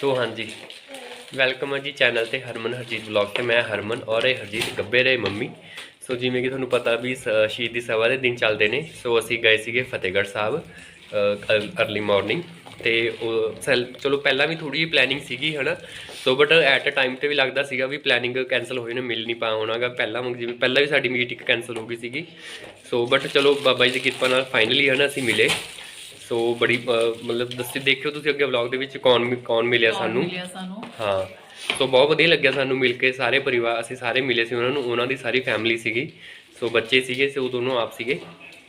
ਸੋ ਹਾਂਜੀ ਵੈਲਕਮ ਹੈ ਜੀ ਚੈਨਲ ਤੇ ਹਰਮਨ ਹਰਜੀਤ ਵਲੌਗ ਤੇ। ਮੈਂ ਹਰਮਨ ਔਰ ਇਹ ਹਰਜੀਤ ਗੱਬੇ ਰਹੇ ਮੰਮੀ। ਸੋ ਜਿਵੇਂ ਕਿ ਤੁਹਾਨੂੰ ਪਤਾ ਵੀ ਸ- ਸ਼ਹੀਦੀ ਸਭਾ ਦੇ ਦਿਨ ਚੱਲਦੇ ਨੇ। ਸੋ ਅਸੀਂ ਗਏ ਸੀਗੇ ਫਤਿਹਗੜ੍ਹ ਸਾਹਿਬ ਅਰਲੀ ਮਾਰਨਿੰਗ ਤੇ ਉਹ ਸੈਲ- ਚਲੋ ਪਹਿਲਾਂ ਵੀ ਥੋੜੀ ਜਿਹੀ ਪਲੈਨਿੰਗ ਸੀਗੀ, ਹਨਾ? So but at a time ਤੇ ਵੀ ਲੱਗਦਾ ਸੀਗਾ ਵੀ ਪਲੈਨਿੰਗ ਕੈਨਸਲ ਹੋਈ ਨਾ, ਮਿਲ ਨਹੀਂ ਪਾ ਹੋਣਾਗਾ। ਪਹਿਲਾਂ ਵਾਂਗ ਜਿਵੇਂ, ਪਹਿਲਾਂ ਵੀ ਸਾਡੀ ਮੀਟਿੰਗ ਕੈਨਸਲ ਹੋ ਗਈ ਸੀਗੀ। ਸੋ ਬਟ ਚਲੋ ਬਾਬਾ ਜੀ ਦੀ ਕਿਰਪਾ ਨਾਲ ਫਾਈਨਲੀ ਹਨਾ, ਅਸੀਂ ਮਿਲੇ। ਸੋ ਬੜੀ ਮਤਲਬ ਦੱਸੀ ਦੇਖਿਓ ਤੁਸੀਂ ਅੱਗੇ ਵਲੌਗ ਦੇ ਵਿੱਚ ਕੌਣ ਕੌਣ ਮਿਲਿਆ ਸਾਨੂੰ। ਮਿਲਿਆ ਸਾਨੂੰ? ਹਾਂ ਸੋ ਬਹੁਤ ਵਧੀਆ ਲੱਗਿਆ ਸਾਨੂੰ ਮਿਲ ਕੇ ਸਾਰੇ ਪਰਿਵਾਰ ਅਸੀਂ ਸਾਰੇ ਮਿਲੇ ਸੀ ਉਹਨਾਂ ਨੂੰ ਉਹਨਾਂ ਦੀ ਸਾਰੀ ਫੈਮਿਲੀ ਸੀਗੀ। ਸੋ ਬੱਚੇ ਸੀਗੇ ਸੋ ਦੋਨੋਂ ਆਪ ਸੀਗੇ।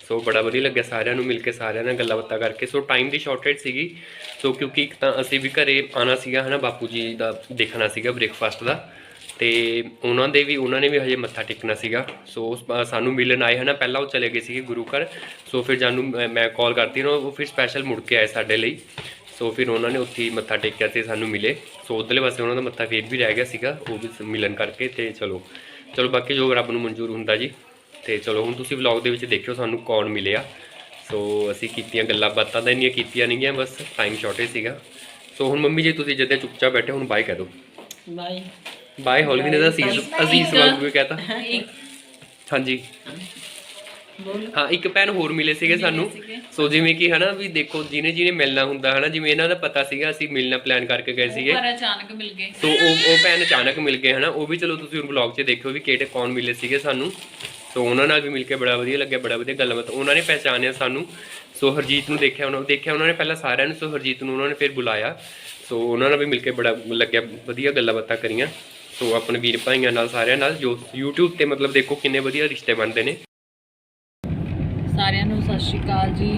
ਸੋ ਬੜਾ ਵਧੀਆ ਲੱਗਿਆ ਸਾਰਿਆਂ ਨੂੰ ਮਿਲ ਕੇ ਸਾਰਿਆਂ ਨਾਲ ਗੱਲਾਂ ਬਾਤਾਂ ਕਰਕੇ। ਸੋ ਟਾਈਮ ਦੀ ਸ਼ਾਰਟੇਜ ਸੀਗੀ। ਸੋ ਕਿਉਂਕਿ ਇੱਕ ਤਾਂ ਅਸੀਂ ਵੀ ਘਰੇ ਆਣਾ ਸੀਗਾ ਹਨਾ ਬਾਪੂ ਜੀ ਦਾ ਦੇਖਣਾ ਸੀਗਾ ਬ੍ਰੇਕਫਾਸਟ ਦਾ। ਤੇ ਉਹਨਾਂ ਦੇ ਵੀ, ਉਹਨਾਂ ਨੇ ਵੀ ਹਜੇ ਮੱਥਾ ਟੇਕਣਾ ਸੀਗਾ। ਸੋ ਸਾਨੂੰ ਮਿਲਣ ਆਏ ਹਨਾ, ਪਹਿਲਾਂ ਉਹ ਚਲੇ ਗਏ ਸੀਗੇ ਗੁਰੂ ਘਰ। ਸੋ ਫਿਰ ਜਾਨੂੰ ਮੈਂ- ਮੈਂ ਕਾਲ ਕਰਤੀ ਨਾ, ਉਹ ਫਿਰ ਸਪੈਸ਼ਲ ਮੁੜ ਕੇ ਆਏ ਸਾਡੇ ਲਈ। ਸੋ ਫਿਰ ਉਹਨਾਂ ਨੇ ਉੱਥੇ ਹੀ ਮੱਥਾ ਟੇਕਿਆ ਤੇ ਸਾਨੂੰ ਮਿਲੇ। ਸੋ ਉਧਰਲੇ ਪਾਸੇ ਉਹਨਾਂ ਦਾ ਮੱਥਾ ਫੇਰ ਵੀ ਰਹਿ ਗਿਆ ਸੀਗਾ, ਉਹ ਵੀ ਮਿਲਣ ਕਰਕੇ ਤੇ ਚਲੋ। ਚਲੋ ਬਾਕੀ ਜੋ ਰੱਬ ਨੂੰ ਮਨਜ਼ੂਰ ਹੁੰਦਾ ਜੀ, ਤੇ ਚਲੋ ਹੁਣ ਤੁਸੀਂ ਵਲੌਗ ਦੇ ਵਿੱਚ ਦੇਖਿਓ ਸਾਨੂੰ ਕੌਣ ਮਿਲਿਆ। ਸੋ ਅਸੀਂ ਕੀਤੀਆਂ ਗੱਲਾਂ, ਬਾਤਾਂ ਤਾਂ ਇੰਨੀਆਂ ਕੀਤੀਆਂ ਨਹੀਂ ਗੀਆਂ ਬਸ ਟਾਈਮ ਸ਼ਾਰਟੇਜ ਸੀਗਾ। ਸੋ ਹੁਣ ਮੰਮੀ ਜੀ, ਤੁਸੀਂ ਜਦੇ ਚੁੱਪਚਾਪ ਬੈਠੇ ਹੁਣ ਬਾਏ ਕਹਿ ਦਿਓ। ਬਾਏ ਬਾਏ ਹੌਲੀ ਵੀ ਨਹੀਂ ਤਾਂ ਅਜ਼ੀਜ਼ ਅਜ਼ੀਜ਼ ਵਾਂਗ ਵੀ ਕਹਤਾ। ਹਾਂਜੀ। ਹਾਂ ਇੱਕ ਭੈਣ ਹੋਰ ਮਿਲੇ ਸੀਗੇ ਸਾਨੂੰ। ਸੋ ਜਿਵੇਂ ਕਿ ਹਨਾ ਵੀ ਦੇਖੋ ਜਿਹਨੇ ਜਿਹਨੇ ਮਿਲਣਾ ਹੁੰਦਾ ਹਨਾ ਜਿਵੇਂ ਇਹਨਾਂ ਦਾ ਪਤਾ ਸੀਗਾ ਅਸੀਂ ਮਿਲਣਾ ਪਲਾਨ ਕਰਕੇ ਗਏ ਸੀਗੇ। ਪਰ ਅਚਾਨਕ ਮਿਲ ਗਏ। ਸੋ ਉਹ ਉਹ ਭੈਣ ਅਚਾਨਕ ਮਿਲ ਗਏ ਹਨਾ। ਉਹ ਵੀ ਚਲੋ ਤੁਸੀਂ ਵਲੌਗ 'ਚ ਦੇਖਿਓ ਵੀ ਕਿਹੜੇ ਕੌਣ ਮਿਲੇ ਸੀਗੇ ਸਾਨੂੰ। ਸੋ ਉਹਨਾਂ ਨਾਲ ਵੀ ਮਿਲ ਕੇ ਬੜਾ ਵਧੀਆ ਲੱਗਿਆ ਬੜਾ ਵਧੀਆ ਗੱਲਬਾਤ। ਉਹਨਾਂ ਨੇ ਪਹਿਚਾਨਿਆ ਸਾਨੂੰ। ਸੋ ਹਰਜੀਤ ਨੂੰ ਦੇਖਿਆ ਉਹਨਾਂ ਦੇਖਿਆ ਉਹਨਾਂ ਨੇ ਪਹਿਲਾਂ ਸਾਰਿਆਂ ਨੂੰ। ਸੋ ਹਰਜੀਤ ਨੂੰ ਉਹਨਾਂ ਨੇ ਫਿਰ ਬੁਲਾਇਆ। ਸੋ ਉਹਨਾਂ ਨਾਲ ਵੀ ਮਿਲ ਕੇ ਬੜਾ ਲੱਗਿਆ ਵਧੀਆ ਗੱਲਾਂ ਬਾਤਾਂ ਕਰੀਆਂ। ਸੋ ਆਪਣੇ ਵੀਰ ਭਾਈਆਂ ਨਾਲ ਸਾਰਿਆਂ ਨਾਲ ਜੋ YouTube ਤੇ ਮਤਲਬ ਦੇਖੋ ਕਿੰਨੇ ਵਧੀਆ ਰਿਸ਼ਤੇ ਬਣਦੇ ਨੇ। ਸਾਰਿਆਂ ਨੂੰ ਸਤਿ ਸ਼੍ਰੀ ਅਕਾਲ ਜੀ।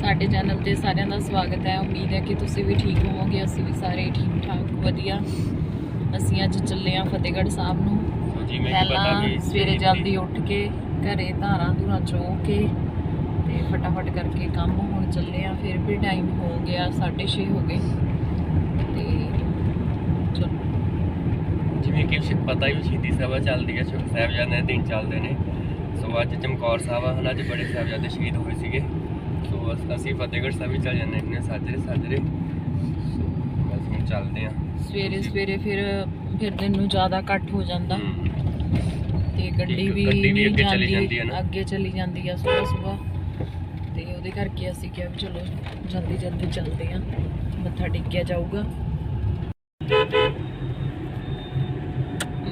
ਸਾਡੇ ਚੈਨਲ ਤੇ ਸਾਰਿਆਂ ਦਾ ਸਵਾਗਤ ਹੈ। ਉਮੀਦ ਹੈ ਕਿ ਤੁਸੀਂ ਵੀ ਠੀਕ ਹੋਵੋਗੇ ਅਸੀਂ ਵੀ ਸਾਰੇ ਠੀਕ ਠਾਕ ਵਧੀਆ। ਅਸੀਂ ਅੱਜ ਚੱਲੇ ਆ ਫਤਿਹਗੜ੍ਹ ਸਾਹਿਬ ਨੂੰ। ਪਤਾ ਪਹਿਲਾਂ ਵੀ ਸਵੇਰੇ ਜਲਦੀ ਉੱਠ ਕੇ ਘਰੇ ਧਾਰਾਂ ਧੁਰਾਂ ਚੋ ਕੇ ਤੇ ਫਟਾਫਟ ਕਰਕੇ ਕੰਮ ਹੁਣ ਚੱਲੇ ਆ ਫਿਰ ਵੀ ਟਾਈਮ ਹੋ ਗਿਆ 6:30 ਹੋ ਗਏ ਤੇ ਚਲੋ ਜਿਵੇਂ ਕਿ ਪਤਾ ਹੀ ਸ਼ਹੀਦੀ ਸਭਾ ਚੱਲਦੀ ਹੈ ਸ਼ਹੀਦ ਸਾਹਿਬਜ਼ਾਦਿਆਂ ਦੇ ਦਿਨ ਚੱਲਦੇ ਨੇ। ਸੋ ਅੱਜ ਚਮਕੌਰ ਸਾਹਿਬ ਆ ਹਨ ਅੱਜ ਬੜੇ ਸਾਹਿਬਜ਼ਾਦੇ ਸ਼ਹੀਦ ਹੋਏ ਸੀਗੇ। ਸੋ ਅਸ- ਫਤਿਹਗੜ੍ਹ ਸਾਹਿਬ ਵੀ ਚੱਲ ਜਾਂਦੇ ਨੇ ਸਾਜਰੇ ਸਾਜਰੇ। ਸੋ ਬਸ ਹੁਣ ਚੱਲਦੇ ਆ ਸਵੇਰੇ ਸਵੇਰੇ ਫਿਰ ਫਿਰ ਦਿਨ ਨੂੰ ਜ਼ਿਆਦਾ ਇਕੱਠ ਹੋ ਜਾਂਦਾ। ਤੇ ਗੱਡੀ ਵੀ ਗੱਡੀ ਵੀ ਨਹੀਂ ਅੱਗੇ ਚਲੀ ਜਾਂਦੀ ਹੈ ਨਾ। ਅੱਗੇ ਚਲੀ ਜਾਂਦੀ ਆ ਸਵੇਰ ਸਵੇਰ ਤੇ ਉਹਦੇ ਕਰਕੇ ਅਸੀਂ ਕਿਹਾ ਵੀ ਚਲੋ ਜਲਦੀ ਜਲਦੀ ਚੱਲਦੇ ਆ ਮੱਥਾ ਟੇਕਿਆ ਜਾਊਗਾ।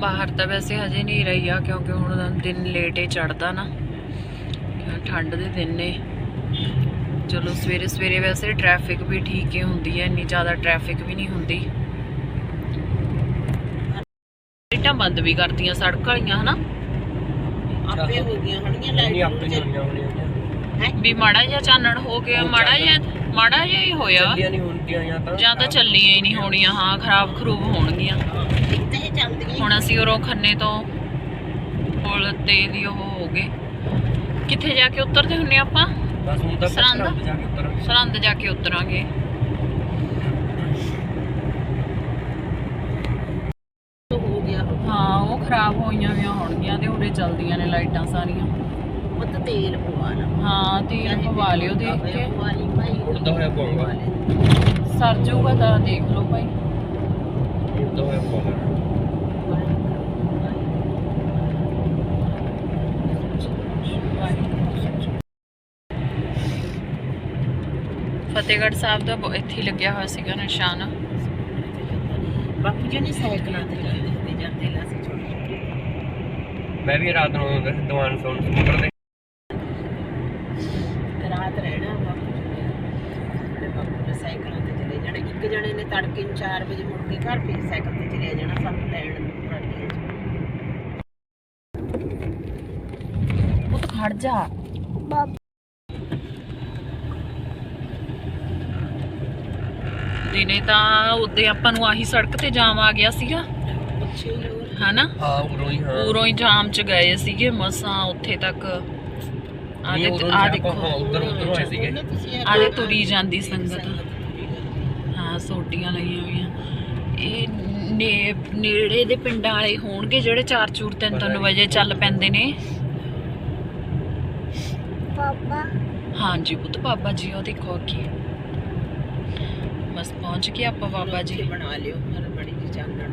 ਬਾਹਰ ਤਾਂ ਵੈਸੇ ਹਜੇ ਨਹੀਂ ਰਹੀ ਆ ਕਿਉਂਕਿ ਹੁਣ ਦਿਨ ਲੇਟ ਹੀ ਚੜਦਾ ਨਾ। ਠੰਡ ਦੇ ਦਿਨ ਨੇ। ਚਲੋ ਸਵੇਰੇ ਸਵੇਰੇ ਵੈਸੇ ਟ੍ਰੈਫਿਕ ਵੀ ਠੀਕ ਹੀ ਹੁੰਦੀ ਹੈ ਇੰਨੀ ਜ਼ਿਆਦਾ ਟ੍ਰੈਫਿਕ ਵੀ ਨਹੀਂ ਹੁੰਦੀ। ਲਾਈਟਾਂ ਬੰਦ ਵੀ ਕਰਤੀਆਂ ਸੜਕ ਵਾਲੀਆਂ ਹਨਾ? ਆਪੇ ਹੋ ਗਈਆਂ ਲਾਈਟ ਹੋਣੀਆਂ ਵੀ ਮਾੜਾ ਜਿਹਾ ਚਾਨਣ ਹੋ ਗਿਆ ਮਾੜਾ ਜਿਹਾ ਮਾੜਾ ਜਿਹਾ ਹੀ ਹੋਇਆ। ਚੱਲੀਆਂ ਨਹੀਂ ਹੁੰਦੀਆਂ ਜਾਂ ਤਾਂ ਜਾਂ ਤਾਂ ਚੱਲੀਆਂ ਹੀ ਨਹੀਂ ਹੋਣੀਆਂ ਹਾਂ ਖਰਾਬ ਖਰੂਬ ਹੋਣਗੀਆਂ ਇੱਥੇ ਹੀ ਚੱਲਦੀਆਂ ਹੁਣ ਅਸੀਂ ਉਰੋਂ ਖੰਨੇ ਤੋਂ ਪੁਲ ਤੇ ਦੀ ਉਹ ਹੋ ਗਏ। ਕਿੱਥੇ ਜਾ ਕੇ ਉਤਰਦੇ ਹੁੰਨੇ ਆਪਾਂ? ਬਸ ਹੁਣ ਤਾਂ ਸਰਹੰਦ? ਜਾ ਕੇ ਉਤਰਾਂਗੇ। ਸਰਹੰਦ ਜਾ ਕੇ ਉਤਰਾਂਗੇ। ਹੋ ਗਿਆ ਹਾਂ ਉਹ ਖਰਾਬ ਹੋਈਆਂ ਹੋਈਆਂ ਹੋਣਗੀਆਂ ਤੇ ਉਰੇ ਚੱਲਦੀਆਂ ਨੇ ਲਾਈਟਾਂ ਸਾਰੀਆਂ। ਉਹ ਤਾਂ ਤੇਲ ਪਵਾ ਲਾ। ਹਾਂ ਤੇਲ ਪਵਾ ਲਿਓ ਦੇਖ ਕੇ। ਪਵਾ ਲਈ ਭਾਈ। ਉਦਾਂ ਹੋਇਆ ਪਾਉਂਗਾ ਸਰ ਜਾਊਗਾ ਤਾਂ ਦੇਖ ਲਓ ਭਾਈ। ਉਦਾਂ ਹੋਇਆ ਪਾਉਂਗਾ ਫਤਿਹਗੜ੍ਹ ਸਾਹਿਬ ਦਾ ਇੱਥੇ ਹੀ ਲੱਗਿਆ ਹੋਇਆ ਸੀਗਾ ਨਿਸ਼ਾਨ। ਬਾਪੂ ਜੀ ਨੇ ਸਾਈਕਲਾਂ ਤੇ ਜਾਂਦੇ ਜਾਂਦੇ ਲਾ ਸੀ ਛੋਟੇ ਮੈਂ ਵੀ ਰਾਤ ਨੂੰ ਦੀਵਾਨ ਸੌਣ ਸਕੂਟਰ ਤੇ। ਰਾਤ ਰਹਿਣਾ ਬਾਪੂ ਜੀ ਨੇ। ਬਾਪੂ ਸਾਈਕਲਾਂ ਤੇ ਚਲੇ ਜਾਣਾ। ਇੱਕ ਜਣੇ ਨੇ ਤੜਕੇ ਨੂੰ 4 ਵਜੇ ਮੁੜ ਕੇ ਘਰ ਫੇਰ ਸਾਈਕਲ ਤੇ ਚਲੇ ਜਾਣਾ ਸਾਨੂੰ ਲੈਣ ਉਹ ਤਾਂ ਖੜ ਜਾ। ਦਿਨੇ ਤਾਂ ਉੱਦੇ ਆਪਾਂ ਨੂੰ ਆਹੀ ਸੜਕ ਤੇ ਜਾਮ ਆ ਗਿਆ ਸੀਗਾ। ਹਨਾ? ਹਾਂ ਉਰੋਂ ਹੀ ਹਾਂ। ਉਰੋਂ ਹੀ ਜਾਮ ਚ ਗਏ ਸੀਗੇ ਮਸਾਂ ਉੱਥੇ ਤੱਕ। ਆ ਦੇ ਦੇਖੋ ਉੱਧਰ ਉੱਧਰੋਂ ਸੀਗੇ। ਦੇ ਤੁਰੀ ਜਾਂਦੀ ਸੰਗਤ। ਹਾਂ ਸੋਟੀਆਂ ਲਈਆਂ ਹੋਈਆਂ। ਇਹ ਨੇ ਨੇੜੇ ਦੇ ਪਿੰਡਾਂ ਵਾਲੇ ਹੋਣਗੇ ਜਿਹੜੇ ਚਾਰ ਚੂਰ ਤਿੰਨ ਤਿੰਨ ਵਜੇ ਚੱਲ ਪੈਂਦੇ ਨੇ। ਪਾਪਾ। ਹਾਂਜੀ ਪੁੱਤ ਬਾਬਾ ਜੀ ਉਹ ਦੇਖੋ ਬਸ ਪਹੁੰਚ ਗਏ ਆਪਾਂ ਬਾਬਾ ਜੀ ਬਣਾ ਲਿਓ। ਮਰ ਬੜੀ ਜੀ ਚਾਨਣ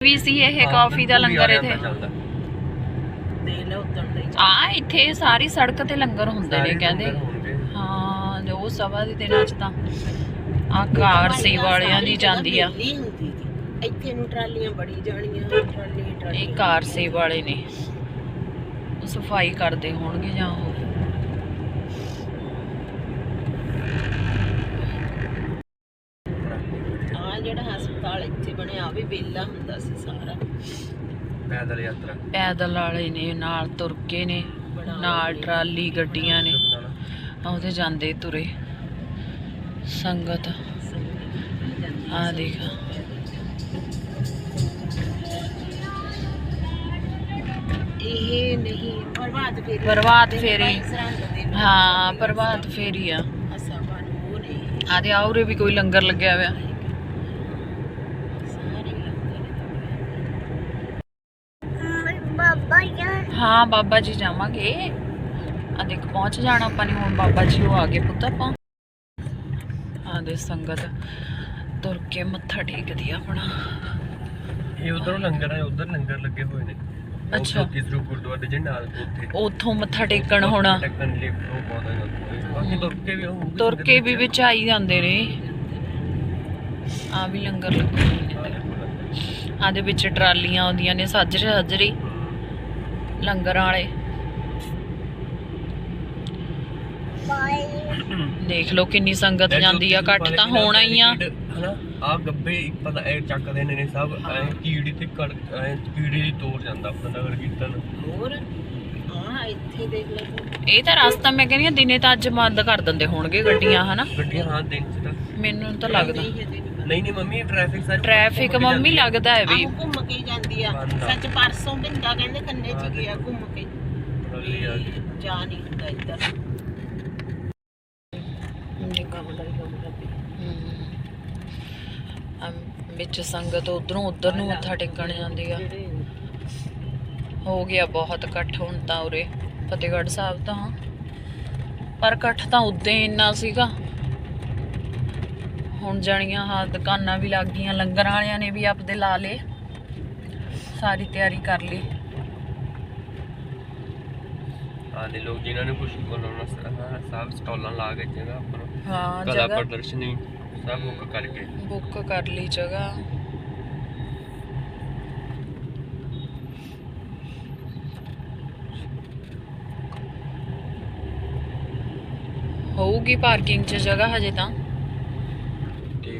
ਵੀ ਸੀ ਇਹ ਕਾਫੀ ਦਾ ਲੰਗਰ ਇੱਥੇ। ਦੇ ਲਓ ਉਦੋਂ ਦਾ ਹੀ ਆ ਇੱਥੇ ਸਾਰੀ ਸੜਕ ਤੇ ਲੰਗਰ ਹੁੰਦੇ ਨੇ ਕਹਿੰਦੇ। ਹਾਂ ਜੋ ਸਭਾ ਦੇ ਦਿਨਾਂ ਚ ਤਾਂ ਆ ਕਾਰ ਸੇ ਵਾਲਿਆਂ ਦੀ ਜਾਂਦੀ ਆ। ਇੱਥੇ ਨੂੰ ਟਰਾਲੀਆਂ ਬੜੀ ਜਾਣੀਆਂ ਟਰਾਲੀ ਟਰਾਲੀ। ਇਹ ਕਾਰ ਸੇ ਵਾਲੇ ਨੇ ਸਫ਼ਾਈ ਕਰਦੇ ਹੋਣਗੇ ਜਾਂ ਉਹ ਆ ਜਿਹੜਾ ਹਸਪਤਾਲ ਇੱਥੇ ਬਣਿਆ ਆ ਵੀ ਵੇਲਾ ਹੁੰਦਾ ਸੀ ਸਾਰਾ। ਪੈਦਲ ਯਾਤਰਾ। ਪੈਦਲ ਵਾਲੇ ਨੇ ਨਾਲ ਤੁਰ ਕੇ ਨੇ ਨਾਲ ਟਰਾਲੀ ਗੱਡੀਆਂ ਨੇ। ਉਹਦੇ ਜਾਂਦੇ ਤੁਰੇ। ਸੰਗਤ। ਆ ਦੇਖ। ਇਹ ਨਹੀਂ ਪ੍ਰਭਾਤ ਫੇਰੀ। ਪ੍ਰਭਾਤ ਹਾਂ। ਪ੍ਰਭਾਤ ਫੇਰੀ ਆ। ਅਸਾਬਾਂ ਨੂੰ ਉਹ ਨਹੀਂ। ਆ ਤੇ ਆਉਰੇ ਵੀ ਕੋਈ ਲੰਗਰ ਲੱਗਿਆ ਹੋਇਆ। ਹਾਂ ਬਾਬਾ ਜੀ ਜਾਵਾਂਗੇ। ਆ ਦੇਖ ਪਹੁੰਚ ਜਾਣਾ ਆਪਾਂ ਨੇ ਹੁਣ ਬਾਬਾ ਜੀ ਉਹ ਆ ਗਏ ਪੁੱਤ ਆਪਾਂ। ਆ ਦੇ ਸੰਗਤ ਤੁਰ ਕੇ ਮੱਥਾ ਟੇਕਦੀ ਆਪਣਾ। ਇਹ ਉਧਰੋਂ ਲੰਗਰ ਹੈ ਉਧਰ ਲੰਗਰ ਲੱਗੇ ਹੋਏ ਨੇ। ਅੱਛਾ। ਕਿਸ ਰੂਪ ਗੁਰਦੁਆਰੇ ਦੇ ਨਾਲ ਉੱਥੇ ਉੱਥੋਂ ਮੱਥਾ ਟੇਕਣ ਹੋਣਾ। ਟੱਕਣ ਲਈ ਉਹ ਬਹੁਤ ਹੈ ਬਾਕੀ ਤੁਰ ਕੇ ਵੀ ਹੋਊਗੀ ਤੁਰ ਕੇ ਵੀ ਵਿੱਚ ਆਈ ਜਾਂਦੇ ਨੇ। ਆ ਵੀ ਲੰਗਰ ਲੱਗੇ ਹੋਏ ਨੇ ਆ ਦੇ ਵਿੱਚ ਟਰਾਲੀਆਂ ਆਉਂਦੀਆਂ ਨੇ ਸਾਜਰੇ ਸਾਜਰੇ ਲੰਗਰ ਵਾਲੇ। ਦੇਖ ਲਓ ਕਿੰਨੀ ਸੰਗਤ ਜਾਂਦੀ ਆ ਘੱਟ ਤਾਂ ਹੋਣਾ ਹੀ ਆ। ਹਨਾ? ਆ ਗੱਬੇ ਇੱਕ ਪਤਾ ਇਹ ਚੱਕਦੇ ਨੇ ਨੇ ਸਭ ਐ ਕੀੜੀ ਤੇ ਕੜ ਐ ਕੀੜੀ ਦੀ ਤੋੜ ਜਾਂਦਾ ਆਪਣਾ ਨਗਰ ਕੀਰਤਨ। ਹੋਰ? ਹਾਂ ਇੱਥੇ ਦੇਖ ਤੂੰ। ਇਹ ਤਾਂ ਰਸਤਾ ਮੈਂ ਕਹਿੰਦੀ ਆ ਦਿਨੇ ਤਾਂ ਅੱਜ ਬੰਦ ਕਰ ਦਿੰਦੇ ਹੋਣਗੇ ਗੱਡੀਆਂ ਹਨਾ? ਗੱਡੀਆਂ ਹਾਂ ਦਿਨ ਚ ਤਾਂ। ਮੈਨੂੰ ਤਾਂ ਲੱਗਦਾ। ਨਹੀਂ ਨਹੀਂ ਮੰਮੀ ਟ੍ਰੈਫਿਕ ਸਾਰੀ ਟ੍ਰੈਫਿਕ ਮੰਮੀ ਲੱਗਦਾ ਹੈ ਵੀ। ਆਹੋ ਘੁੰਮ ਕੇ ਹੀ ਜਾਂਦੀ ਆ। ਬੰਦ ਆ। ਸੱਚ ਪਰਸੋਂ ਬਿੰਦਾ ਕਹਿੰਦੇ ਕੰਨੇ ਚ ਗਿਆ ਘੁੰਮ ਕੇ। ਟਰਾਲੀ ਆ ਗਈ ਜਾ ਨਹੀਂ ਹੁੰਦਾ ਇੱਧਰ। ਅਮ ਵਿੱਚ ਸੰਗਤ ਉਧਰੋਂ ਉਧਰ ਨੂੰ ਮੱਥਾ ਟੇਕਣ ਜਾਂਦੀ ਆ। ਹੋ ਗਿਆ ਬਹੁਤ ਇਕੱਠ ਹੁਣ ਤਾਂ ਉਰੇ। ਫਤਿਹਗੜ੍ਹ ਸਾਹਿਬ ਤਾਂ। ਪਰ ਇਕੱਠ ਤਾਂ ਉਦੋਂ ਹੀ ਇੰਨਾ ਸੀਗਾ। ਹੁਣ ਜਾਣੀਆਂ ਹਾਂ ਦੁਕਾਨਾਂ ਵੀ ਲੱਗ ਗਈਆਂ ਲੰਗਰ ਵਾਲਿਆਂ ਨੇ ਵੀ ਆਪਦੇ ਲਾ ਲਏ। ਸਾਰੀ ਤਿਆਰੀ ਕਰ ਲਈ। ਆ ਦੇ ਲੋਕ ਜਿਨ੍ਹਾਂ ਨੇ ਕੁਝ ਸ- ਸਭ ਸਟਾਲਾਂ ਲਾ ਕੇ ਜਗ੍ਹਾ ਆਪਣਾ ਹਾਂ ਕਲਾ ਪ੍ਰਦਰਸ਼ਨੀ ਸਭ ਬੁੱਕ ਕਰਕੇ। ਬੁੱਕ ਕਰ ਲਈ ਜਗ੍ਹਾ। ਹੋਊਗੀ ਪਾਰਕਿੰਗ 'ਚ ਜਗ੍ਹਾ ਹਜੇ ਤਾਂ।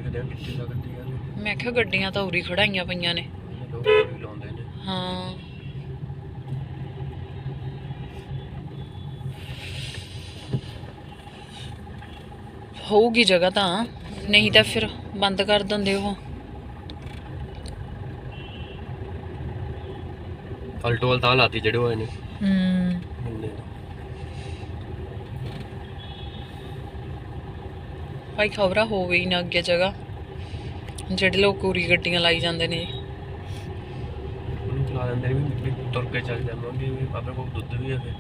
ਦੇਖਦੇ ਆ ਕਿੱਥੇ ਲੱਗਦੀ ਆ ਮੈਂ ਕਿਹਾ ਗੱਡੀਆਂ ਤਾਂ ਉਰੀ ਖੜਾਈਆਂ ਪਈਆਂ ਨੇ। ਲੋਕ ਵੀ ਲਾਉਂਦੇ ਨੇ। ਹਾਂ। ਹੋਊਗੀ ਜਗ੍ਹਾ ਤਾਂ ਨਹੀਂ ਤਾਂ ਫਿਰ ਬੰਦ ਕਰ ਦਿੰਦੇ ਉਹ। ਅਲਟੋਲ ਤਾਂ ਲਾਤੀ ਜਿਹੜੇ ਹੋਏ ਨੇ। ਹੂੰ ਇੰਨੇ ਦਾ। ਭਾਈ ਖਬਰਾਂ ਹੋਵੇ ਹੀ ਨਾ ਅੱਗੇ ਜਗ੍ਹਾ। ਜਿਹੜੇ ਲੋਕ ਉਰੀ ਗੱਡੀਆਂ ਲਾਈ ਜਾਂਦੇ ਨੇ। ਉਹਨੂੰ ਚਲਾ ਦਿੰਦੇ ਨੇ ਵੀ ਵੀ ਤੁਰ ਕੇ ਚੱਲ ਜਾਵਾਂਗੇ ਵੀ ਆਪਣੇ ਕੋਲ ਦੁੱਧ ਵੀ ਹੈ ਫਿਰ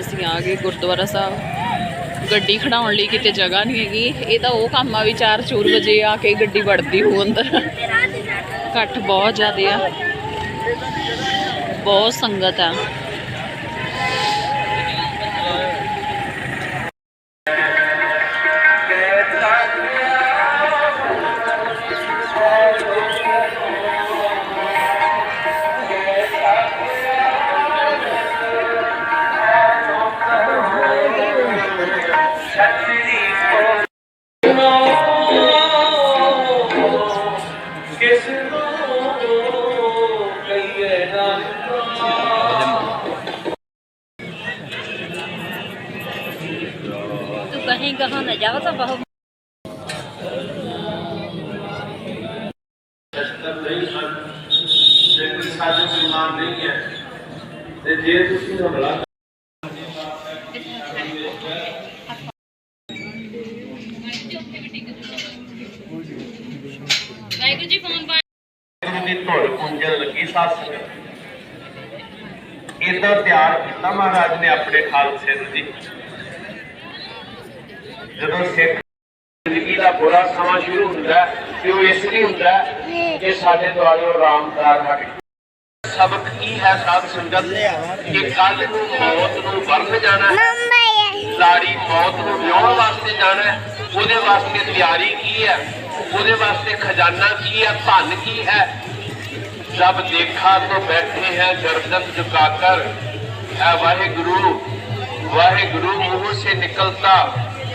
ਅਸੀਂ ਆ ਗਏ ਗੁਰਦੁਆਰਾ ਸਾਹਿਬ। ਗੱਡੀ ਖੜਾਉਣ ਲਈ ਕਿਤੇ ਜਗ੍ਹਾ ਨਹੀਂ ਹੈਗੀ। ਇਹ ਤਾਂ ਉਹ ਕੰਮ ਆ ਵੀ 4 ਵਜੇ ਆ ਕੇ ਗੱਡੀ ਵੜਦੀ ਹੋ ਅੰਦਰ। ਘੱਟ ਬਹੁਤ ਜ਼ਿਆਦਾ ਆ। ਬਹੁਤ ਸੰਗਤ ਆ। Ja, was Waheguru ji phone ਲੱਗੀ ਸਾਧ ਇਹਦਾ ਤਿਆਰ ਕੀਤਾ ਮਹਾਰਾਜ ਨੇ ਆਪਣੇ ਖਾਲਸੇ ਨੂੰ ਜੀ। ਜਦੋਂ ਸਿੱਖ ਜ਼ਿੰਦਗੀ ਦਾ ਬੁਰਾ ਸਮਾਂ ਸ਼ੁਰੂ ਹੁੰਦਾ ਤੇ ਉਹ ਇਸ ਲਈ ਹੁੰਦਾ ਕਿ ਸਾਡੇ ਦੁਆਲੇ ਆਰਾਮਦਾਰ ਹਟੇ ਸਬਕ ਕੀ ਹੈ ਸਾਧ ਸੰਗਤ? ਕਿ ਕੱਲ ਨੂੰ ਮੌਤ ਨੂੰ ਵਰਨ ਜਾਣਾ ਹੈ। ਲਾੜੀ ਮੌਤ ਨੂੰ ਵਿਆਹਣ ਵਾਸਤੇ ਜਾਣਾ ਹੈ। ਉਹਦੇ ਵਾਸਤੇ ਤਿਆਰੀ ਕੀ ਹੈ? ਉਹਦੇ ਵਾਸਤੇ ਖਜ਼ਾਨਾ ਕੀ ਹੈ? ਧਨ ਕੀ ਹੈ? ਜਬ ਦੇਖਾ ਤੋ ਬੈਠੇ ਹੈ ਗਰਦਨ ਝੁਕਾ ਕਰ। ਹੈ ਵਾਹਿਗੁਰੂ ਵਾਹਿਗੁਰੂ ਮੂੰਹ ਸੇ ਨਿਕਲਤਾ।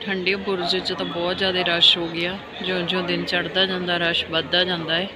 ਠੰਡੇ ਬੁਰਜ 'ਚ ਤਾਂ ਬਹੁਤ ਜ਼ਿਆਦਾ ਰਸ਼ ਹੋ ਗਿਆ। ਜਿਉਂ-ਜਿਉਂ ਦਿਨ ਚੜ੍ਹਦਾ ਜਾਂਦਾ, ਰਸ਼ ਵੱਧਦਾ ਜਾਂਦਾ ਹੈ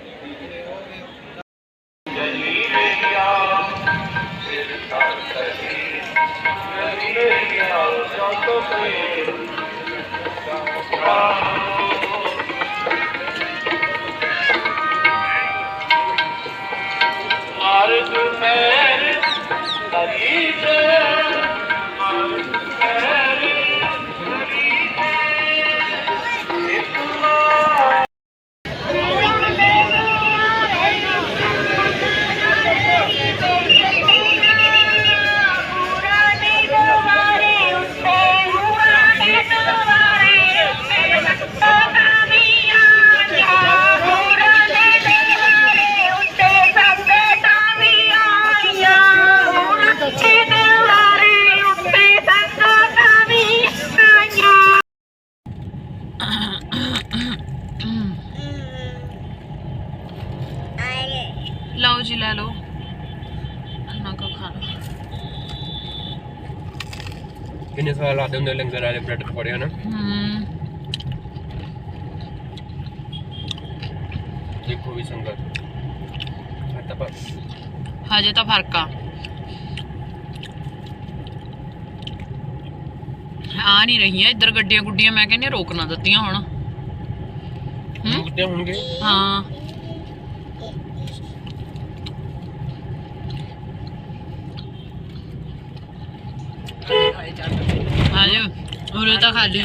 ਲਓ ਜੀ ਲੈ ਲਓ। ਨਾ ਕੋ ਖਾਣਾ ਕਿੰਨੇ ਸਾਲ ਲਾਦੇ ਹੁੰਦੇ ਲੰਗਰ ਵਾਲੇ ਬ੍ਰੈਡ ਪਕੌੜੇ ਹਨਾ ਹੂੰ। ਦੇਖੋ ਵੀ ਸੰਗਤ। ਆ ਤਾਂ ਬਸ ਹਜੇ ਤਾਂ ਫ਼ਰਕ ਆ। ਆ ਨਹੀਂ ਰਹੀਆਂ ਇੱਧਰ ਗੱਡੀਆਂ ਗੁੱਡੀਆਂ ਮੈਂ ਕਹਿੰਦੀ ਹਾਂ ਰੋਕ ਨਾ ਦਿੱਤੀਆਂ ਹੁਣ। ਹੂੰ? ਰੁਕਦੇ ਹੋਣਗੇ? ਹਾਂ। ਆਜੋ ਉਰੇ ਤਾਂ ਖਾਲੀ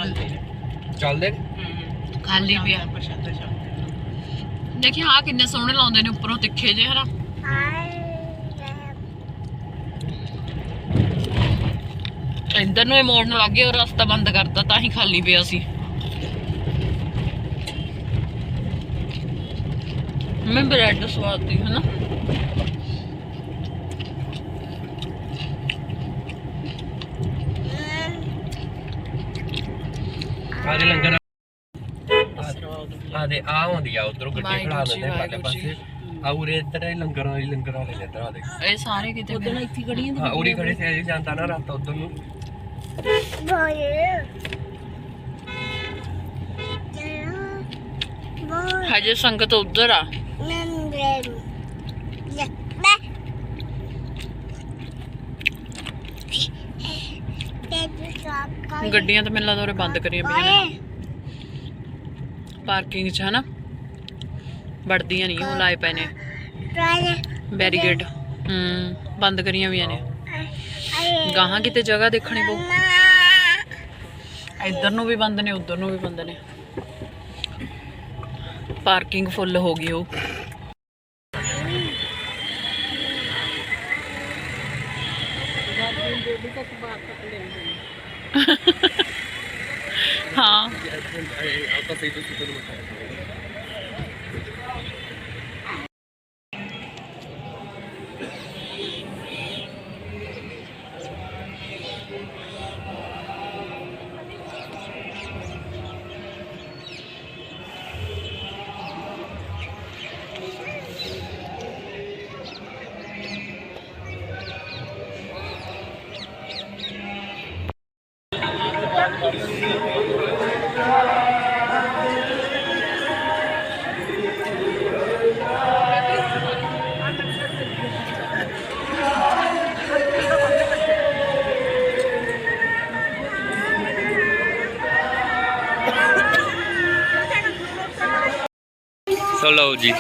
ਚੱਲਦੇ ਖਾਲੀ ਪਿਆ ਦੇਖੀ ਆ ਕਿੰਨੇ ਸੋਹਣੇ ਲਾਉਂਦੇ ਨੇ ਉੱਪਰੋਂ ਤਿੱਖੇ ਜੇ ਹਨਾ? ਇੱਧਰ ਨੂੰ ਇਹ ਮੋੜਨ ਲੱਗ ਗਏ ਉਹ ਰਸਤਾ ਬੰਦ ਕਰਤਾ ਤਾਂ ਹੀ ਖਾਲੀ ਪਿਆ ਸੀ। ਮੈਂ ਬ੍ਰੈਡ ਸਵਾਦੀ ਹੈ ਨਾ ਆਦੇ ਲੰਗਰ ਆਦੇ ਆ ਹੁੰਦੀ ਆ ਉਧਰੋਂ ਗੱਡੀ ਖੜਾ ਦਿੰਦੇ ਜੀ। ਪਾਸੇ। ਆ ਉਰੇ ਇੱਧਰ ਇਹ ਲੰਗਰ ਵਾਲੀ ਲੰਗਰ ਵਾਲੇ ਨੇ ਇੱਧਰ ਆ ਦੇ ਇਹ ਸਾਰੇ ਕਿਤੇ ਉਧਰ ਇੱਥੇ ਖੜੀਆਂ ਹਾਂ ਉਰੀ ਖੜੇ ਸੀ ਅਜੇ ਜਾਂਦਾ ਨਾ ਰਾਤ ਉਧਰ ਨੂੰ। ਹਜੇ ਸੰਗਤ ਉਧਰ ਆ। ਗੱਡੀਆਂ ਤਾਂ ਮੈਨੂੰ ਲੱਗਦਾ ਉਰੇ ਬੰਦ ਕਰੀਆਂ ਪਈਆਂ ਨੇ। ਪਾਰਕਿੰਗ 'ਚ ਹਨਾ? ਵੜਦੀਆਂ ਨਹੀਂ ਉਹ ਲਾਏ ਪਏ ਨੇ। ਬੈਰੀਗੇਡ ਹੂੰ ਬੰਦ ਕਰੀਆਂ ਵੀਆਂ ਨੇ। ਗਾਹਾਂ ਕਿਤੇ ਜਗ੍ਹਾ ਦੇਖਣੀ ਪਊ। ਇੱਧਰ ਨੂੰ ਵੀ ਬੰਦ ਨੇ ਉੱਧਰ ਨੂੰ ਵੀ ਬੰਦ ਨੇ। ਪਾਰਕਿੰਗ ਫੁੱਲ ਹੋ ਗਈ ਉਹ। ਹਾਂ ਆਪਾਂ ਸਹੀ ਤੋਂ ਸੁਤਨ ਮਤ ਸੋ ਲਓ ਜੀ ਜਲਦੀ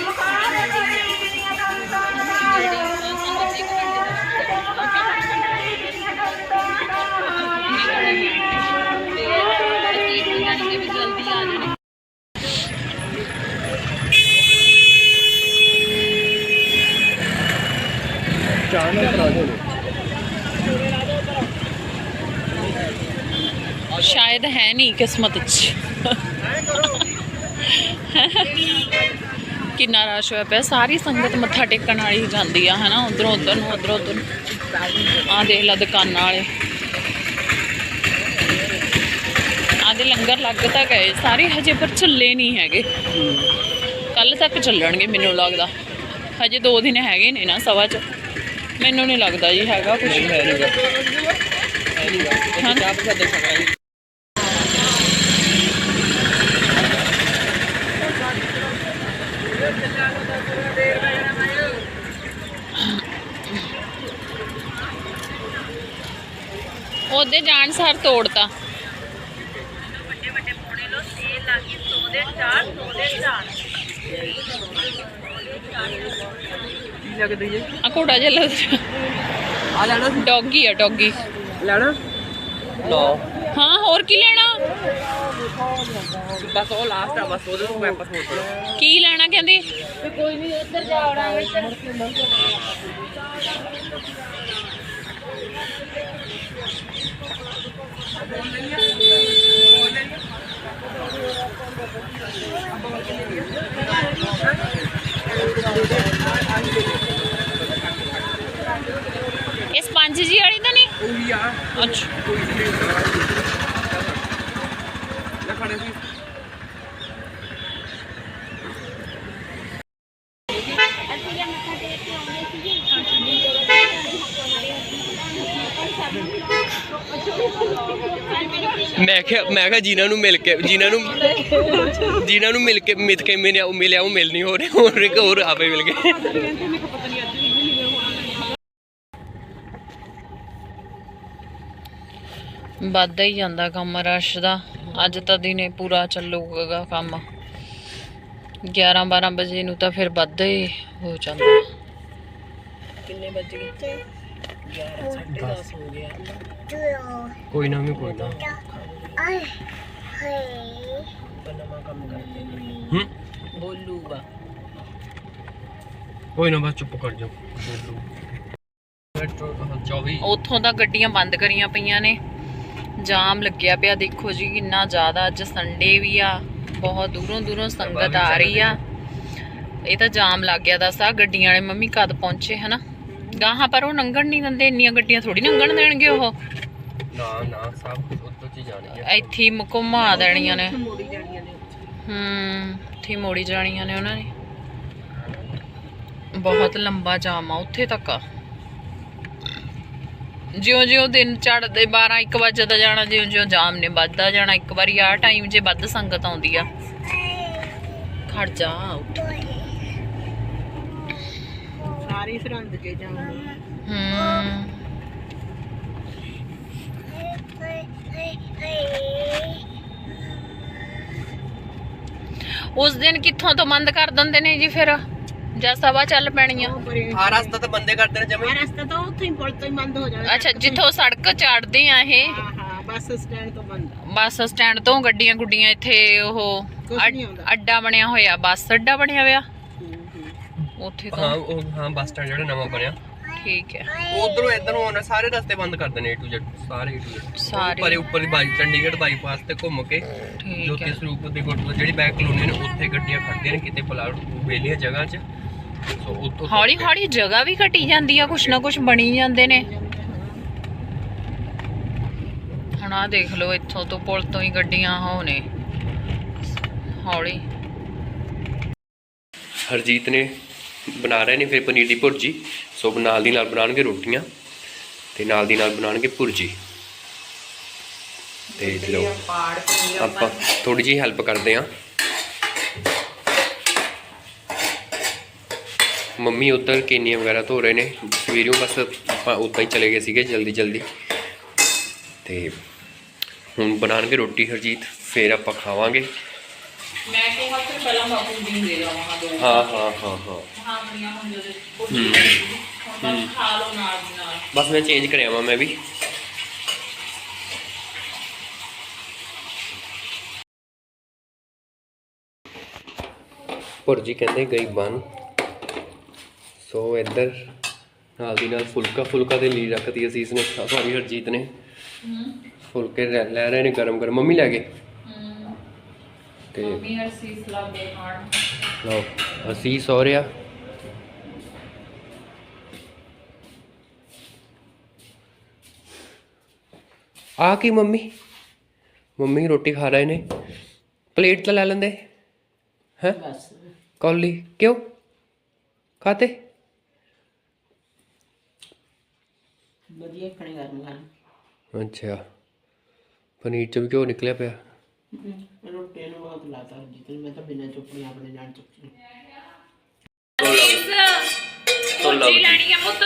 ਆ ਜਾਣੀ ਸ਼ਾਇਦ ਹੈ ਨਹੀਂ ਕਿਸਮਤ 'ਚ ਕਿੰਨਾ ਰਸ਼ ਹੋਇਆ ਪਿਆ ਸਾਰੀ ਸੰਗਤ ਮੱਥਾ ਟੇਕਣ ਵਾਲੀ ਹੀ ਜਾਂਦੀ ਆ ਹਨਾ ਉਧਰੋਂ ਉਧਰ ਨੂੰ ਉਧਰੋਂ ਉਧਰ ਆ ਦੇਖ ਲਾ ਦੁਕਾਨਾਂ ਵਾਲੇ। ਆਦੇ ਲੰਗਰ ਲੱਗ ਤਾਂ ਗਏ ਸਾਰੇ ਹਜੇ ਪਰ ਚੱਲੇ ਨਹੀਂ ਹੈਗੇ। ਕੱਲ ਤੱਕ ਚੱਲਣਗੇ ਮੈਨੂੰ ਲੱਗਦਾ। ਹਜੇ 2 ਦਿਨ ਹੈਗੇ ਨੇ ਨਾ ਸਵਾ ਚ। ਮੈਨੂੰ ਨਹੀਂ ਲੱਗਦਾ ਜੀ ਹੈਗਾ ਕੁਝ ਹੈ ਨਹੀਂਗਾ ਉਹਦੇ ਜਾਣ ਸਾਰ ਤੋੜਤਾ। ਆ ਘੋੜਾ ਜਿਹਾ ਲੱਗ ਰਿਹਾ ਆ ਲੈਣਾ ਡੌਗੀ ਆ ਡੌਗੀ। ਲੈਣਾ? ਲੋ ਹਾਂ ਹੋਰ ਕੀ ਲੈਣਾ? ਬਸ ਉਹ ਲਾਸਟ ਆ ਬਸ ਉਹਦੇ ਨੂੰ ਵਾਪਸ ਮੋੜ ਕੀ ਲੈਣਾ ਕਹਿੰਦੀ? ਇਹ ਸਪੰਜ ਜੀ ਵਾਲੀ ਤਾਂ ਨਹੀਂ? ਅੱਛਾ। ਮੈਂ ਕਿਹਾ ਮੈਂ ਕਿਹਾ ਜਿਨ੍ਹਾਂ ਨੂੰ ਮਿਲ ਕੇ ਜਿਨ੍ਹਾਂ ਨੂੰ ਜਿਨ੍ਹਾਂ ਨੂੰ ਮਿਲ ਕੇ ਮਿਲ ਕੇ ਮਿਲਿਆ ਉਹ ਮਿਲਿਆ ਉਹ ਮਿਲ ਨਹੀਂ ਹੋ ਰਹੇ ਹੋਰ ਇੱਕ ਹੋਰ ਆਪੇ ਮਿਲ ਗਏ। ਵੱਧਦਾ ਹੀ ਜਾਂਦਾ ਕੰਮ ਰਸ਼ ਦਾ। ਅੱਜ ਤਾਂ ਦਿਨੇ ਪੂਰਾ ਚੱਲੂਗਾ ਕੰਮ। 11 12 ਵਜੇ ਨੂੰ ਤਾਂ ਫਿਰ ਵੱਧਦਾ ਹੀ ਹੋ ਜਾਂਦਾ। ਕਿੰਨੇ ਵੱਜ ਗਏ? 11 10:30 ਹੋ ਗਿਆ ਕੋਈ ਨਾ ਮੈਂ ਕੋਈ ਨਾ। ਤਾਂ ਨਵਾਂ ਕੰਮ ਕਰਦੇ ਨੇ ਹੂੰ? ਬੋਲੂਗਾ। ਕੋਈ ਨਾ ਬਸ ਚੁੱਪ ਕਰ ਜਾ। ਮੈਟਰੋ 24 ਉੱਥੋਂ ਤਾਂ ਗੱਡੀਆਂ ਬੰਦ ਕਰੀਆਂ ਪਈਆਂ ਨੇ। ਜਾਮ ਲੱਗਿਆ ਪਿਆ ਦੇਖੋ ਜੀ ਕਿੰਨਾ ਜ਼ਿਆਦਾ। ਅੱਜ ਸੰਡੇ ਵੀ ਆ ਬਹੁਤ ਦੂਰੋਂ ਦੂਰੋਂ ਸੰਗਤ ਆ ਰਹੀ ਆ। ਇਹ ਤਾਂ ਜਾਮ ਲੱਗ ਗਿਆ ਦੱਸ ਆ ਗੱਡੀਆਂ ਵਾਲੇ ਮੰਮੀ ਕਦ ਪਹੁੰਚੇ ਹਨਾ? ਗਾਹਾਂ ਪਰ ਉਹ ਲੰਘਣ ਨਹੀਂ ਦਿੰਦੇ ਇੰਨੀਆਂ ਗੱਡੀਆਂ ਥੋੜੀ ਲੰਘਣ ਦੇਣਗੇ ਉਹ। ਨਾ ਨਾ ਸਭ ਕੁਝ ਉੱਤੋਂ ਚ ਹੀ ਜਾਣੀ ਹੈ। ਇੱਥੇ ਹੀ ਘੁਮਾ ਦੇਣੀਆਂ ਨੇ। ਮੋੜੀ ਜਾਣੀਆਂ ਨੇ ਹੂੰ ਇੱਥੇ ਹੀ ਮੋੜੀ ਜਾਣੀਆਂ ਨੇ ਉਹਨਾਂ ਨੇ। ਬਹੁਤ ਲੰਬਾ ਜਾਮ ਆ ਉੱਥੇ ਤੱਕ। ਆ ਜਿਉਂ ਜਿਉਂ ਦਿਨ ਚੜ੍ਹਦੇ 12 1 ਵਜੇ ਦਾ ਜਾਣਾ ਜਿਉਂ ਜਿਉਂ ਜਾਮ ਨੇ ਵੱਧਦਾ ਜਾਣਾ। ਇੱਕ ਵਾਰੀ ਆ ਟਾਈਮ ਜੇ ਵੱਧ ਸੰਗਤ ਆਉਂਦੀ ਆ। ਖੜ ਜਾ ਉੱਠ। ਸਾਰੇ ਸਰਹੰਦ ਕੇ ਜਾਉਂਗੇ ਹੂੰ। ਉਸ ਦਿਨ ਕਿੱਥੋਂ ਤੋਂ ਬੰਦ ਕਰ ਦਿੰਦੇ ਨੇ ਜੀ ਫਿਰ? ਜਾਂ ਸਭਾ ਚੱਲ ਪੈਣੀਆਂ? ਹਾਂ ਰਸਤਾ ਤਾਂ ਬੰਦੇ ਕਰਦੇ ਨੇ ਜਮੇ ਰਸਤਾ ਤਾਂ ਉੱਥੇ ਹੀ ਪੁਲ ਤੋਂ ਹੀ ਬੰਦ ਹੋ ਜਾਣਾ। ਅੱਛਾ ਜਿੱਥੋਂ ਸੜਕ ਚੜਦੇ ਆ ਇਹ? ਹਾਂ ਹਾਂ ਬੱਸ ਸਟੈਂਡ ਤੋਂ ਬੰਦ। ਬੱਸ ਸਟੈਂਡ ਤੋਂ ਗੱਡੀਆਂ ਗੁੱਡੀਆਂ ਇੱਥੇ ਉਹ ਅੱਡ- ਬਣਿਆ ਹੋਇਆ ਬੱਸ ਅੱਡਾ ਬਣਿਆ ਹੋਇਆ? ਉੱਥੇ ਹਾਂ ਤੋਂ। ਉਹ ਹਾਂ ਬੱਸ ਸਟੈਂਡ ਜਿਹੜਾ ਨਵਾਂ ਬਣਿਆ। ਠੀਕ ਹੈ। ਉਧਰੋਂ ਇਧਰੋਂ ਆਉਣਾ ਸਾਰੇ ਰਸਤੇ ਬੰਦ ਕਰ ਦੇਣੇ A to Z ਸਾਰੇ A to Z ਸਾਰੇ। ਪਰੇ ਉੱਪਰ ਦੀ ਬਾਈ ਚੰਡੀਗੜ੍ਹ ਬਾਈਪਾਸ ਤੇ ਘੁੰਮ ਕੇ ਠੀਕ ਜੋਤੀ ਹੈ ਸਰੂਪ ਦੀ ਗੁਰਦੁਆਰਾ ਜਿਹੜੀ ਬੈਕ ਕਲੋਨੀ ਨੇ ਉੱਥੇ ਗੱਡੀਆਂ ਖੜਦੀਆਂ ਨੇ ਕਿਤੇ ਪਲਾਟ ਵੇਲੀਆਂ ਜਗ੍ਹਾ 'ਚ। ਸੋ ਉੱਥੋਂ ਹੌਲੀ ਹੌਲੀ ਜਗ੍ਹਾ ਵੀ ਘਟੀ ਜਾਂਦੀ ਆ ਕੁਛ ਨਾ ਕੁਛ ਬਣੀ ਜਾਂਦੇ ਨੇ। ਹੁਣ ਆ ਦੇਖ ਲਓ ਇੱਥੋਂ ਤੋਂ ਪੁਲ ਤੋਂ ਹੀ ਗੱਡੀਆਂ ਹੋ ਨੇ। ਹੌਲੀ। ਹਰਜੀਤ ਨੇ ਬਣਾ ਰਹੇ ਨੇ ਫਿਰ ਪਨੀਰ ਦੀ ਭੁਰਜੀ। ਸੋ ਨਾਲ ਦੀ ਨਾਲ ਬਣਾਉਣਗੇ ਰੋਟੀਆਂ ਤੇ ਨਾਲ ਦੀ ਨਾਲ ਬਣਾਉਣਗੇ ਭੁਰਜੀ। ਤੇ ਲਓ ਆਪਾਂ ਥੋੜੀ ਜਿਹੀ ਹੈਲਪ ਕਰਦੇ ਹਾਂ। ਮੰਮੀ ਉੱਧਰ ਕੇਨੀਆਂ ਵਗੈਰਾ ਧੋ ਰਹੇ ਨੇ। ਸਵੇਰਿਓਂ ਬਸ ਆਪਾਂ ਉੱਦਾਂ ਹੀ ਚਲੇ ਗਏ ਸੀਗੇ ਜਲਦੀ ਜਲਦੀ। ਤੇ ਹੁਣ ਬਣਾਉਣਗੇ ਰੋਟੀ ਹਰਜੀਤ ਫਿਰ ਆਪਾਂ ਖਾਵਾਂਗੇ। ਮੈਂ ਕਿਹਾ ਫਿਰ ਪਹਿਲਾਂ ਬਾਪੂ ਜੀ ਨੂੰ ਦੇ ਦਵਾਂਗਾ ਦੋ। ਹਾਂ ਹਾਂ ਹਾਂ ਹਾਂ। ਹਾਂ ਮਰੀਆਂ ਹੁਣ ਜਦੋਂ ਕੁਝ ਹੂੰ। ਹੁਣ ਬਸ ਖਾ ਲਓ ਨਾਲ ਦੀ ਨਾਲ। ਬਸ ਮੈਂ ਚੇਂਜ ਕਰਿਆ ਵਾ ਮੈਂ ਵੀ। ਭੁਰਜੀ ਕਹਿੰਦੇ ਗਈ ਬਨ। ਸੋ ਇੱਧਰ ਨਾਲ ਦੀ ਨਾਲ ਫੁਲਕਾ ਫੁਲਕਾ ਦੇ ਲਈ ਰੱਖਤੀ ਅਸੀਸ ਨੇ ਸੌਰੀ ਹਰਜੀਤ ਨੇ। ਫੁਲਕੇ ਲੈ ਲੈ ਰਹੇ ਨੇ ਗਰਮ ਗਰਮ ਮੰਮੀ ਲੈ ਗਏ? ਤੇ ਮੰਮੀ ਖਾਣ ਲਓ ਅਸੀਸ ਹੋ ਰਿਹਾ ਆ ਕੀ ਮੰਮੀ? ਮੰਮੀ ਰੋਟੀ ਖਾ ਰਹੇ ਨੇ। ਪਲੇਟ ਤਾਂ ਲੈ ਲੈਂਦੇ। ਹੈ? ਬਸ। ਕੌਲੀ ਕਿਉਂ? ਖਾਤੇ? ਵਧੀਆ ਖਾਣੇ ਗਰਮ ਗਰਮ ਅੱਛਾ। ਪਨੀਰ ਚ ਵੀ ਕਿਉਂ ਨਿਕਲਿਆ ਪਿਆ। ਬਹੁਤ ਲਾਤਾ ਜਿੱਤੇ ਮੈਂ ਤਾਂ ਬਿਨਾਂ ਚੁੱਪਣੀ ਆਪਣੇ ਜਾਣ ਚੁੱਕੀ ਸੀਸ ਤੋ ਲਓ ਜੀ। ਲੈਣੀ ਆ ਪੁੱਤ।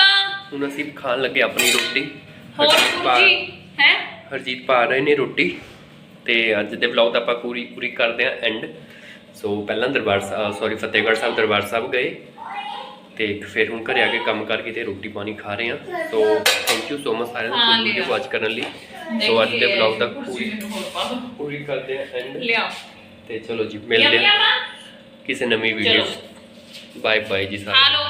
ਹੁਣ ਅਸੀਂ ਖਾਣ ਲੱਗੇ ਆਪਣੀ ਰੋਟੀ। ਹੋਰ ਹਰਜੀਤ ਪਾ- ਪੁੱਜੀ ਹੈ? ਹਰਜੀਤ ਪਾ ਰਹੇ ਨੇ ਰੋਟੀ। ਤੇ ਅੱਜ ਦੇ ਵਲੌਗ ਦਾ ਆਪਾਂ ਪੂਰੀ ਪੂਰੀ ਕਰਦੇ ਆਂ ਐਂਡ ਸੋ ਪਹਿਲਾਂ ਦਰਬਾਰ ਸੌਰੀ ਫਤਿਹਗੜ੍ਹ ਸਾਹਿਬ ਦਰਬਾਰ ਸਾਹਿਬ ਗਏ। ਤੇ ਫਿਰ ਹੁਣ ਘਰੇ ਆ ਕੇ ਕੰਮ ਕਰਕੇ ਤੇ ਰੋਟੀ ਪਾਣੀ ਖਾ ਰਹੇ ਆਂ so thank you so much ਸਾਰਿਆਂ ਹਾਂ, ਨੂੰ ਵੀਡੀਓ। ਵਾਚ ਕਰਨ ਲਈ। ਸੋ ਅੱਜ ਦੇ ਵਲੌਗ ਦਾ ਪੂਰੀ ਹੋਰ ਪਾ। ਪੂਰੀ ਕਰਦੇ ਆਂ ਐਂਡ ਲਿਆ। ਤੇ ਚਲੋ ਜੀ ਮਿਲਦੇ ਆਂ ਕਿਸੇ ਨਵੀਂ ਵੀਡੀਓ ਚਲੋ। ਬਾਏ ਬਾਏ ਜੀ ਲਓ